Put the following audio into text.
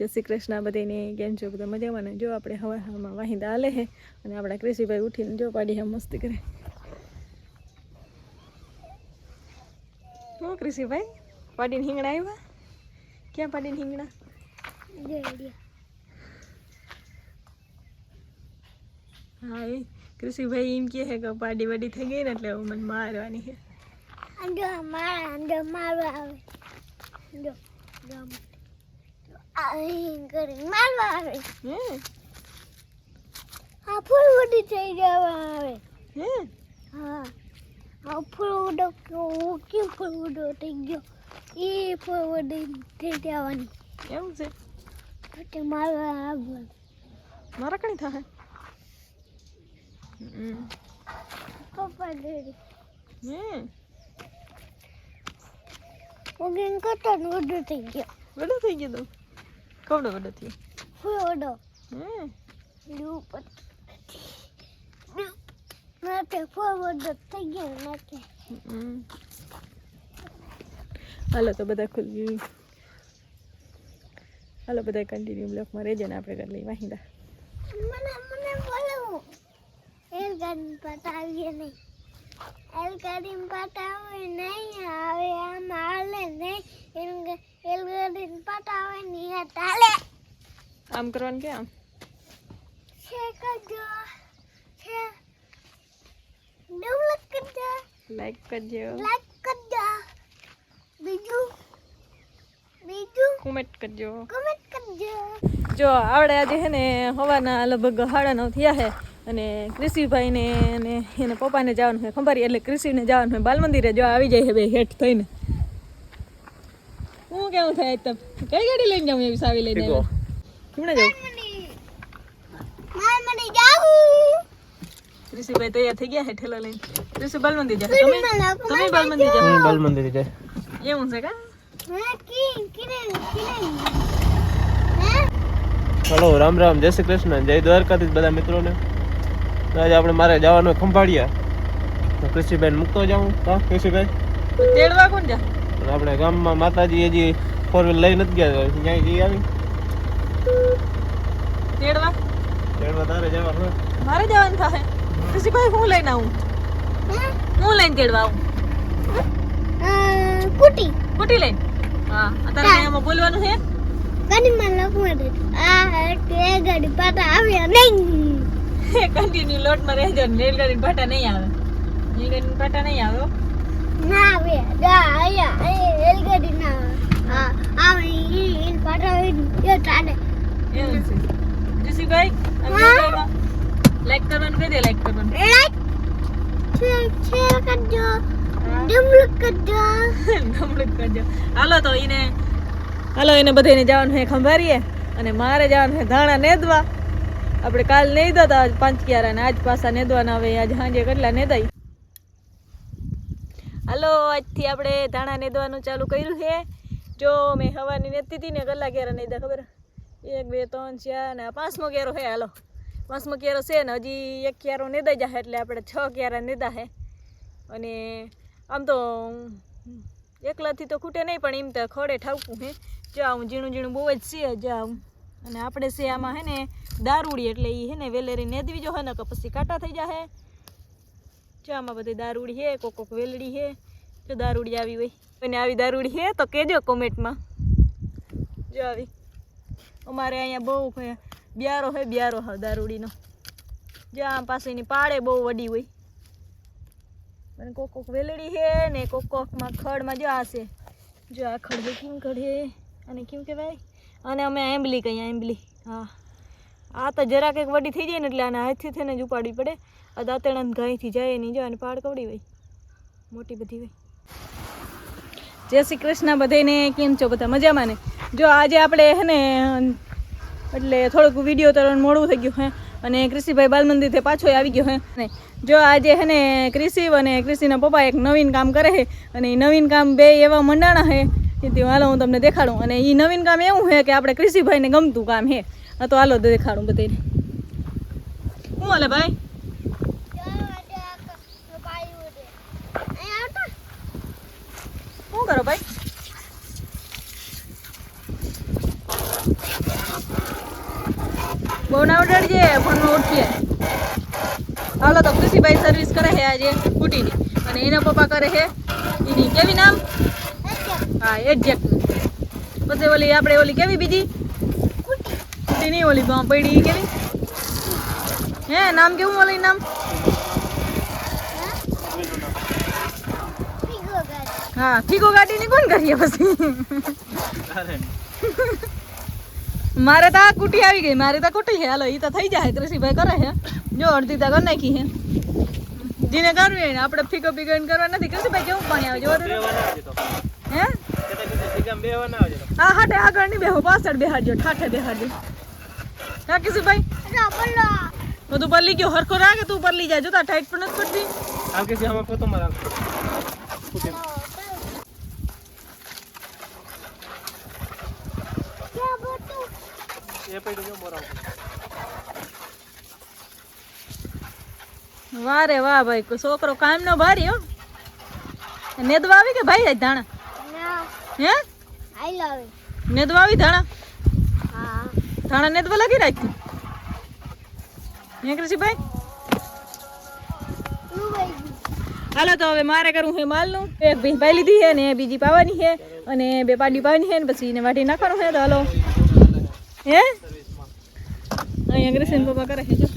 જય શ્રી કૃષ્ણ. બધાને કેમ છો? બધા મજામાં ને? જો આપણે હવા હવામાં વાહિંદા હાલે છે અને આપણા કૃષિભાઈ ઉઠીને જો પાડી હા મસ્તી કરે. હું કૃષિભાઈ પાડીને હિંગણા આવ્યા ક્યાં પાડીને હિંગણા? હા એ કૃષિભાઈ એમ કહે છે કે પાડી વાડી થઈ ગઈ ને એટલે હું મને મારવાની છે મારવા આવે. મારવા આવે. હે? ફૂલ ઉડી થઈ જવા આવે. હા? હા. ફૂલ ઉડો કેમ ફૂલ ઉડો થઈ ગયો? એ ફૂલ ઉડી થઈ જવાની. એવું છે? પછી મારવા આવે. મારા કણી થાય પપ્પા ડેડી. હમ ઉગીને કરતા ઉડો થઈ ગયો. વડો થઈ ગયો તું? કવડો વડો થયો? ફૂલ વડો હમ. ઉપર નાતે ઉડો થઈ ગયો નાતે હાલો તો બધા ખુલ્લી હાલો બધા કન્ટિન્યુ બ્લોકમાં રહેજો ને આપણે કરી લઈએ વાહિંદા. મને મને બોલો એલ ગાડી પટાવીએ નહીં. એલ ગાડી પટાવે નહીં આવે આમ હાલે નહીં. એલ ગાડી પટાવે આમ કરવાનું કે આમ? લાઈક કરજો લાઈક કરજો બીજું બીજું કોમેન્ટ કરજો કમેન્ટ કરજો જો આવડે આજે છે ને હવાના લગભગ સાડા નવ થયા છે અને કૃષિભાઈને અને એના પપ્પાને જવાનું છે ખબર એટલે કૃષિને જવાનું છે બાલ મંદિરે જો આવી જાય છે બે હેઠ થઈને. હું કેવું થાય? તબ કઈ ગાડી લઈને જાઉં એવી સાવી લઈને કેમણે જાઉં? માર મને જાવું કૃષિભાઈ તૈયાર થઈ ગયા હે ઠેલા લઈને. કૃષિ બાલ મંદિર જાય તમે? તમે બાલ મંદિર જાય બાલ મંદિર જાય. એવું છે કા? હા કી કિને કિને હે હલો રામ રામ. જય શ્રી કૃષ્ણ. જય દ્વારકાધીશ બધા મિત્રોને. આજે આપણે મારે જવાનું ખંભાળિયા. તો કૃષિબેન મૂકતો જાઉં. કૃષિભાઈ તેડવા કોણ જા? આપણે ગામમાં માતાજી હજી ફોર વ્હીલ લઈ નથી ગયા ક્યાંય ત્યાં જઈ આવી? તેડવા? તેડવા તારે જવાનું મારે જવાનું થાય કૃષિભાઈ હું લઈને આવું? હે હું લઈને તેડવા આવું? કુટી. કુટી લઈને? હા અત્યારે એમાં આમાં બોલવાનું છે. ગાડી માં લખવા આ કે ગાડી પાટા આવ્યા નહીં. કન્ટિન્યુ લોટમાં રહેજો ને. રેલગાડી પાટા નહીં આવે. રેલગાડી પાટા નહીં આવે હો. ના આવે જા આયા રેલગાડી ના હા આવે ઈ ઈ પાટા એ ચાલે. એવું છે. જસીભાઈ. લાઈક કરવાનું કહી દે લાઈક કરવાનું. લાઈક છે છે કરજો. ડબલ કરજો. નમણું કરજો. હાલો તો એને હાલો એને બધાને જવાનું હે ખંભારીએ અને મારે જવાનું હે ધાણા નેદવા. આપણે કાલ નહીં દોતા પાંચ ક્યારા ને આજ પાછા નેદવાના હવે આજ સાંજે કેટલા નેદાય? હાલો, આજથી આપણે ધાણા નેદવાનું ચાલુ કર્યું છે. જો મેં હવાની નેતી હતી ને કલાક ઘેરા નહીં ખબર? એક, બે, ત્રણ, ચાર ને પાંચમો કેરો છે, હાલો. પાંચમો કેરો છે ને હજી એક ક્યારો નેદાઈ જશે એટલે આપણે છ ક્યારા નેદા છે અને આમ તો એકલાથી તો ખૂટે નહીં, પણ એમ તો ખોડે ઠાવકું હે. જો આવું ઝીણું ઝીણું બહુ જ છે, જો આવું. અને આપણે છે આમાં હે ને દારૂડી એટલે એ હે ને વેલેરી નેદવી જો હે ને કે પછી કાંટા થઈ જાય જો આમાં બધી દારૂડી છે, કોક કોક વેલડી છે. જો દારૂડી આવી હોય. અને આવી દારૂડી છે, તો કહેજો કોમેન્ટમાં. જો આવી. અમારે અહીંયા બહુ બિયારો છે, બ્યારો હા દારૂડીનો. જો આમ પાસેની પાળે બહુ વડી હોય. અને કોક કોક વેલડી છે ને કોક કોકમાં ખડમાં જો છે. જો આ ખડ કેમ ખડ છે? અને કેમ કહેવાય? અને અમે આંબલી કહીએ આંબલી હા. આ તો જરાક એક વડી થઈ જાય ને એટલે આને હાથથી થઈને જ ઉપાડવી પડે. આ દાંતણા ગાયથી જાય નહીં જો અને પાડ કવડી હોય. મોટી બધી હોય. જય શ્રી કૃષ્ણ બધાને કેમ છો બધા? મજામાં ને? જો આજે આપણે હે ને, એટલે થોડુંક વીડિયો તરફ મોડું થઈ ગયું હે, અને કૃષિભાઈ બાલ મંદિરથી પાછો આવી ગયો હે. ને જો આજે હે ને કૃષિ અને કૃષિના પપ્પા એક નવીન કામ કરે છે અને એ નવીન કામ બે એવા મંડાણા છે હાલો હું તમને દેખાડું. અને એ નવીન કામ એવું છે કે આપણે કૃષિભાઈને ગમતું કામ છે હા તો હાલો દેખાડું બધાને શું હાલે ભાઈ? શું કરો ભાઈ? બહુ ના ઉડાડીએ ફોનમાં ઉઠીએ હાલો તો કૃષિભાઈ સર્વિસ કરે છે આજે સ્કૂટીની અને એના પપ્પા કરે છે એની કેવી નામ? હા એક્ઝેક્ટ પછી ઓલી આપણે ઓલી કેવી બીજી? સ્કૂટી નહીં ઓલી બાં પડી ઈ કેવી હે નામ કેવું ઓલી નામ? હા ફીગો ગાડીની કોણ કરીએ પછી? મારે તો આ કુટી આવી ગઈ મારે તો કુટી છે. હાલો એ તો થઈ જાય કૃષિભાઈ કરે છે. જો અડધી તો કરી નાખી છે. જીને કરવી હોય ને આપણે ફીકો એને કરવા નથી. કૃષિભાઈ કેવું પાણી આવે? તો. હે? હા હાટે આગળ નહીં બેહો પાછળ બેહાડજો ઠાઠે બેહાડજો. હા રબલો બધું પરલી ગયો હરખો રાખે તું પરલી જાય. જોતા ટાઈટ પણ નથી પડતી. આમ કે આમાં પોતો મારા ક્યાં એ પડી જો મોરા વાહ વાહ ભાઈ. કોઈ છોકરો કામ નો ભારી હો. નેદવા આવી કે ભાઈ ધાણા? હે? આઈ લવ નેદવા આવી ધાણા? ધાણા ને તો લગી રાખ્યું ભાઈ? હાલો તો હવે મારે કરવું છે માલનું. એક પાઈ લીધી છે ને બીજી પાવાની છે અને બે પાડી પાવાની છે ને પછી એને વાટી નાખવાનું છે તો હાલો. હે? અહીંયા કૃષ્ણ પપ્પા કરે છે, જો.